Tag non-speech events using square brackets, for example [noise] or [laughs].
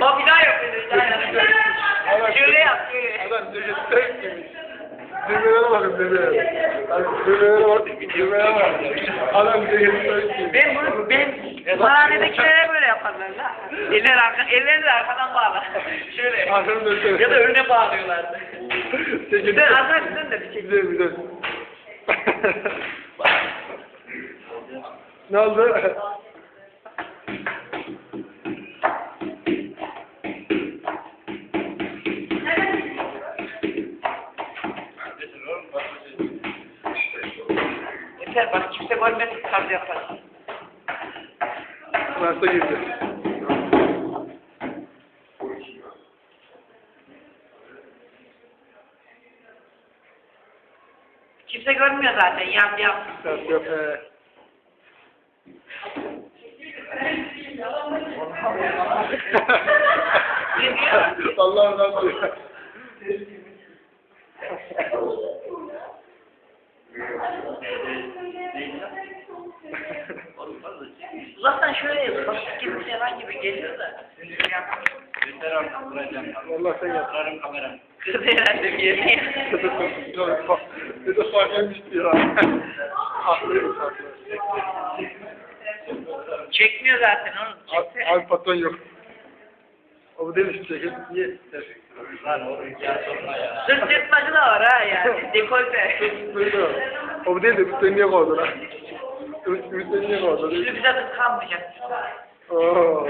Bak bir daha yapıyor. Bir daha yapıyor. Şöyle yap. Şöyle. Adam ceket tek giymiş. Düğmelere bakın düğmelere. Düğmelere bak. Düğmelere bak. Adam ceket tek giymiş. Ben bunu ben Marane'dekilere böyle yaparlar la. Eller arka, elleri de arkadan bağlı. Şöyle. Ya da önüne Dön arkadan dön de bir çek. Güzel güzel. Ne oldu? Yeter bak kimse görmesin tarzı yaparsın. Nasıl girdi? Kimse görmüyor zaten yan yan. Yok yok. Ee, Allah'ım nasıl? Uzaktan şöyle basit gibi falan gibi geliyor da. Yeter artık duracağım. Allah sen yap. Kırarım kameramı. Kız herhalde bir yerine. Ne de fark etmişti ya. Çekmiyor zaten oğlum. Çekse. Abi patron yok. O bu demiş ceket niye? Sırt yırtmacı da var ha yani. [laughs] Dekolte. O bu değil de üstten niye koydu lan? Üstten niye koydu? Şimdi bize kıskanmayacak. Oo.